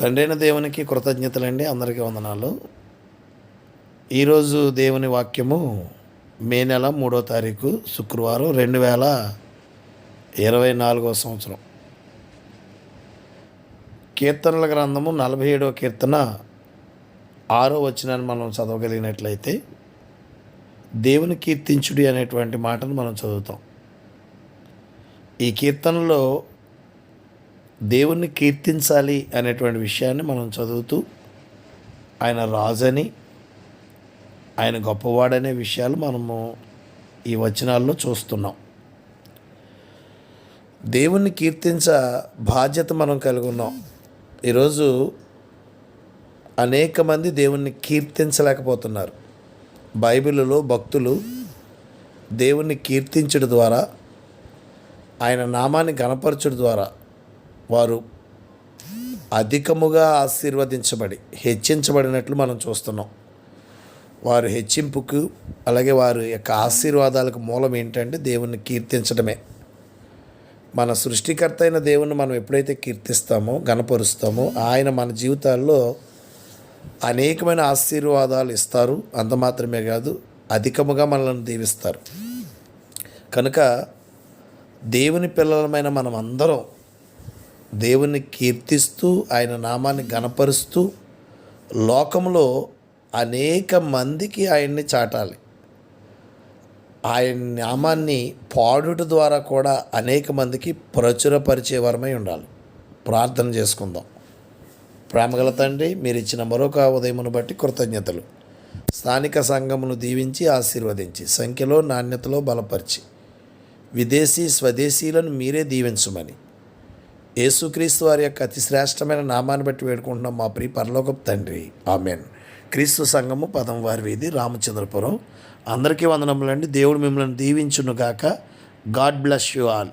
తండ్రైన దేవునికి కృతజ్ఞతలండి. అందరికీ వందనాలు. ఈరోజు దేవుని వాక్యము మే నెల మూడో తారీఖు శుక్రవారం రెండు వేల ఇరవై నాలుగవ సంవత్సరం. కీర్తనల గ్రంథము నలభై ఏడవ కీర్తన ఆరో వచ్చినాన్ని మనం చదవగలిగినట్లయితే దేవుని కీర్తించుడి అనేటువంటి మాటను మనం చదువుతాం. ఈ కీర్తనలో దేవుణ్ణి కీర్తించాలి అనేటువంటి విషయాన్ని మనం చదువుతూ ఆయన రాజని ఆయన గొప్పవాడనే విషయాలు మనము ఈ వచనాల్లో చూస్తున్నాం. దేవుణ్ణి కీర్తించ బాధ్యత మనం కలిగి ఉన్నాం. ఈరోజు అనేక మంది దేవుణ్ణి కీర్తించలేకపోతున్నారు. బైబిల్లో భక్తులు దేవుణ్ణి కీర్తించడం ద్వారా ఆయన నామాన్ని గణపరచడం ద్వారా వారు అధికముగా ఆశీర్వదించబడి హెచ్చించబడినట్లు మనం చూస్తున్నాం. వారు హెచ్చింపుకు అలాగే వారి యొక్క ఆశీర్వాదాలకు మూలం ఏంటంటే దేవుణ్ణి కీర్తించడమే. మన సృష్టికర్త అయిన దేవుణ్ణి మనం ఎప్పుడైతే కీర్తిస్తామో గణపరుస్తామో ఆయన మన జీవితాల్లో అనేకమైన ఆశీర్వాదాలు ఇస్తారు. అంత మాత్రమే కాదు అధికముగా మనల్ని దీవిస్తారు. కనుక దేవుని పిల్లలమైన మనం అందరం దేవుని కీర్తిస్తూ ఆయన నామాన్ని గణపరుస్తూ లోకంలో అనేక మందికి ఆయన్ని చాటాలి. ఆయన నామాన్ని పాడుట ద్వారా కూడా అనేక మందికి ప్రచురపరిచే వరమై ఉండాలి. ప్రార్థన చేసుకుందాం. ప్రేమగల తండ్రి మీరు ఇచ్చిన మరొక ఉదయమును బట్టి కృతజ్ఞతలు. స్థానిక సంఘమును దీవించి ఆశీర్వదించి సంఖ్యలో నాణ్యతలో బలపరిచి విదేశీ స్వదేశీలను మీరే దీవించమని. యేసుక్రీస్తు వారి యొక్క అతి శ్రేష్టమైన నామాన్ని బట్టి వేడుకుంటున్నాం మా ప్రియ పరలోకపు తండ్రి. ఆమెన్. క్రీస్తు సంఘము పదం వారి వీధి రామచంద్రపురం. అందరికీ వందనములండి. దేవుడు మిమ్మల్ని దీవించునుగాక. God bless you all.